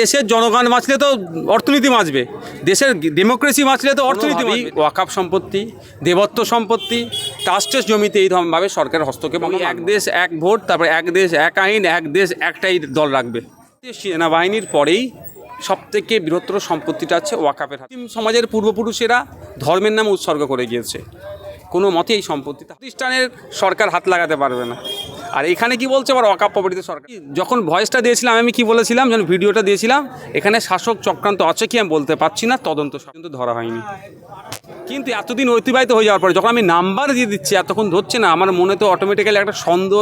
দেশের জনগণ বাঁচলে তো অর্থনীতি বাঁচবে। দেশের ডেমোক্রেসি বাঁচলে তো অর্থনীতি ওয়াকাপ সম্পত্তি দেবত্ব সম্পত্তি ট্রাস্টের জমিতে এই ধরনভাবে সরকারের হস্তক্ষেপ এক দেশ এক ভোট তারপরে এক দেশ এক আইন এক দেশ একটাই দল রাখবে। সেনাবাহিনীর পরেই সব থেকে বৃহত্তর সম্পত্তিটা আছে ওয়াকাপের হাতে। সমাজের পূর্বপুরুষেরা ধর্মের নামে উৎসর্গ করে গিয়েছে। কোনো মতে এই সম্পত্তি প্রতিষ্ঠানের সরকার হাত লাগাতে পারবে না। আর এখানে কি বলছে আবার অকাপ প্রপার্টিতে সরকার? যখন ভয়েসটা দিয়েছিলাম আমি কি বলেছিলাম? যখন ভিডিওটা দিয়েছিলাম এখানে শাসক চক্রান্ত আছে কি আমি বলতে পারছি না তদন্ত কিন্তু ধরা হয়নি। কিন্তু এতদিন অতিবাহিত হয়ে যাওয়ার পরে যখন আমি নাম্বার দিয়ে দিচ্ছি এতক্ষণ ধরছে না আমার মনে তো অটোমেটিক্যালি একটা সন্দেহ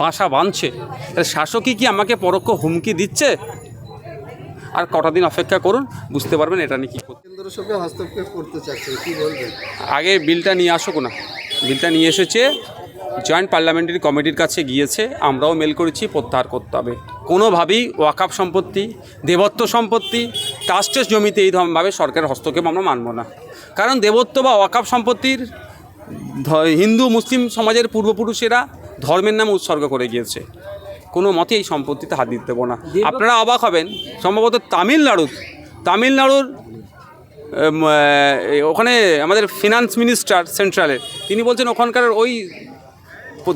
বাসা বাঁধছে। তাহলে শাসকই কি আমাকে পরোক্ষ হুমকি দিচ্ছে? আর কটা দিন অপেক্ষা করুন বুঝতে পারবেন এটা নিয়ে কী করতে কেন্দ্র সরকার হস্তক্ষেপ করতে চাচ্ছেন কি বলবেন? আগে বিলটা নিয়ে আসুক না। বিলটা নিয়ে এসেছে জয়েন্ট পার্লামেন্টারি কমিটির কাছে গিয়েছে আমরাও মেল করেছি প্রত্যাহার করতে হবে। কোনোভাবেই ওয়াকাপ সম্পত্তি দেবত্ব সম্পত্তি ট্রাস্টের জমিতে এই ধরনভাবে সরকারের হস্তক্ষেপ আমরা মানব না। কারণ দেবত্ব বা ওয়াকাপ সম্পত্তির হিন্দু মুসলিম সমাজের পূর্বপুরুষেরা ধর্মের নামে উৎসর্গ করে গিয়েছে। কোনো মতে এই সম্পত্তিতে হাত দিতে দেবো না। আপনারা অবাক হবেন সম্ভবত তামিলনাড়ুর তামিলনাড়ুর ওখানে আমাদের ফিনান্স মিনিস্টার সেন্ট্রালের তিনি বলছেন ওখানকার ওই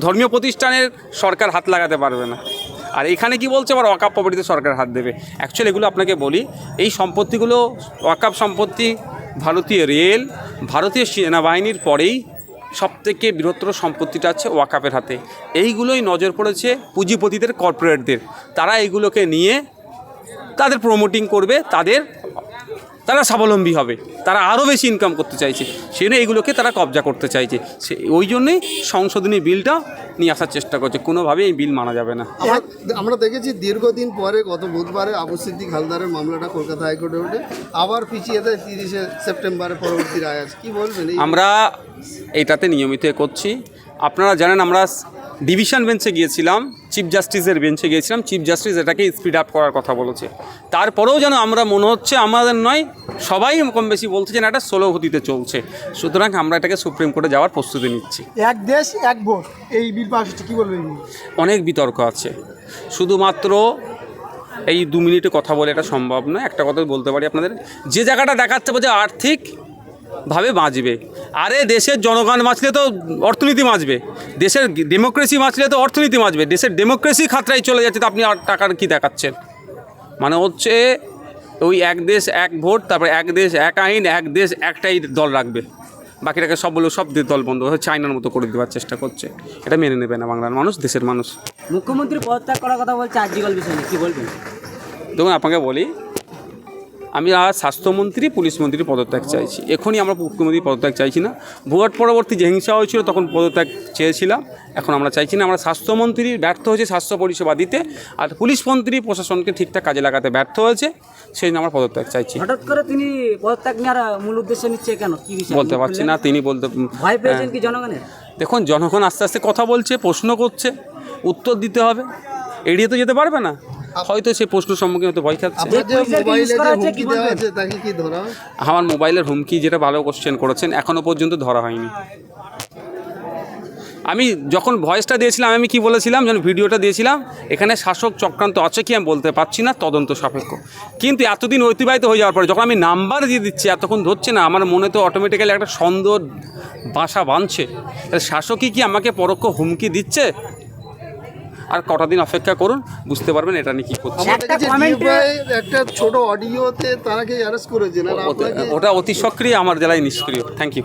ধর্মীয় প্রতিষ্ঠানের সরকার হাত লাগাতে পারবে না। আর এখানে কি বলছে? আবার ওয়াকাপ প্রপার্টিতে সরকার হাত দেবে। অ্যাকচুয়ালি এগুলো আপনাকে বলি, এই সম্পত্তিগুলো ওয়াকাপ সম্পত্তি, ভারতীয় রেল, ভারতীয় সেনাবাহিনীর পরেই সবথেকে বৃহত্তর সম্পত্তিটা আছে ওয়াকাপের হাতে। এইগুলোই নজর পড়েছে পুঁজিপতিদের কর্পোরেটদের তারা এইগুলোকে নিয়ে তাদের প্রমোটিং করবে, তাদের তারা স্বাবলম্বী হবে। তারা আরও বেশি ইনকাম করতে চাইছে। সেই জন্য এইগুলোকে তারা কবজা করতে চাইছে। সে ওই জন্যই সংশোধনী বিলটা নিয়ে আসার চেষ্টা করছে। কোনোভাবেই এই বিল মানা যাবে না। আমরা আমরা দেখেছি দীর্ঘদিন পরে গত বুধবারে আবু সিদ্দিক হালদারের মামলাটা কলকাতা হাইকোর্টে ওঠে আবার পিছিয়ে দেয় তিরিশে সেপ্টেম্বরে পরবর্তী রায় আছে কি বলবেন আমরা এইটাতে নিয়মিত করছি। আপনারা জানেন আমরা ডিভিশন বেঞ্চে গিয়েছিলাম চিফ জাস্টিসের বেঞ্চে গিয়েছিলাম চিফ জাস্টিস এটাকে স্পিড আপ করার কথা বলেছে। তারপরেও যেন আমরা মনে হচ্ছে আমাদের নয় সবাই কম বেশি বলছে যে না এটা ষোলো গতিতে চলছে। সুতরাং আমরা এটাকে সুপ্রিম কোর্টে যাওয়ার প্রস্তুতি নিচ্ছি। এক দেশ এক ভোট এই বিল হচ্ছে কি বলবেন অনেক বিতর্ক আছে। শুধুমাত্র এই দু মিনিটে কথা বলে এটা সম্ভব নয়। একটা কথা বলতে পারি আপনাদের যে জায়গাটা দেখাচ্ছে যে আর্থিক ভাবে বাঁচবে। আরে দেশের জনগণ বাঁচলে তো অর্থনীতি বাঁচবে। দেশের ডেমোক্রেসি বাঁচলে তো অর্থনীতি বাঁচবে। দেশের ডেমোক্রেসি খাতরায় চলে যাচ্ছে তো আপনি আর টাকার কী দেখাচ্ছেন? মানে হচ্ছে ওই এক দেশ এক ভোট তারপরে এক দেশ এক আইন এক দেশ একটাই দল রাখবে। বাকিটাকে সব বলে সব দল বন্ধ হয়ে চায়নার মতো করে দেওয়ার চেষ্টা করছে। এটা মেনে নেবে না বাংলার মানুষ দেশের মানুষ। মুখ্যমন্ত্রী পদত্যাগ করার কথা বলছে আর্জিকল বিষয় নিয়ে কি বলবেন? দেখুন আপনাকে বলি আমি আর স্বাস্থ্যমন্ত্রী পুলিশ মন্ত্রী পদত্যাগ চাইছি। এখনই আমরা মুখ্যমন্ত্রী পদত্যাগ চাইছি না। ভোট পরবর্তী যে হিংসা হয়েছিল তখন পদত্যাগ চেয়েছিলাম। এখন আমরা চাইছি না আমরা স্বাস্থ্যমন্ত্রী ব্যর্থ হয়েছে স্বাস্থ্য পরিষেবা দিতে আর পুলিশ মন্ত্রী প্রশাসনকে ঠিকঠাক কাজে লাগাতে ব্যর্থ হয়েছে সেই জন্য আমরা পদত্যাগ চাইছি। হঠাৎ করে তিনি পদত্যাগ নেওয়ার মূল উদ্দেশ্য নিচ্ছে কেন? কি বলতে পারছি না তিনি বলতে ভয় পেয়েছেন কি জনগণের? দেখুন জনগণ আস্তে আস্তে কথা বলছে প্রশ্ন করছে উত্তর দিতে হবে। এড়িয়ে তো যেতে পারবে না। হয়তো সেই প্রশ্ন সম্মুখীন হতে ভয় খাচ্ছে। হয়? আমার মোবাইলের হুমকি যেটা ভালো কোশ্চেন করেছেন এখনও পর্যন্ত ধরা হয়নি। আমি যখন ভয়েসটা দিয়েছিলাম আমি কি বলেছিলাম? যখন ভিডিওটা দিয়েছিলাম এখানে শাসক চক্রান্ত আছে কি আমি বলতে পারছি না তদন্ত সাপেক্ষ। কিন্তু এতদিন অতিবাহিত হয়ে যাওয়ার পরে যখন আমি নাম্বার দিয়ে দিচ্ছি এতক্ষণ ধরছে না আমার মনে তো অটোমেটিক্যালি একটা সন্দেহ বাসা বাঁধছে। তাহলে শাসকই কি আমাকে পরোক্ষ হুমকি দিচ্ছে? আর কটা দিন অপেক্ষা করুন বুঝতে পারবেন এটা নিয়ে কী করছে। একটা ছোট অডিওতে তারাকে অ্যারেস্ট করেছেন ওটা অতি সক্রিয় আমার জেলায় নিষ্ক্রিয়। Thank you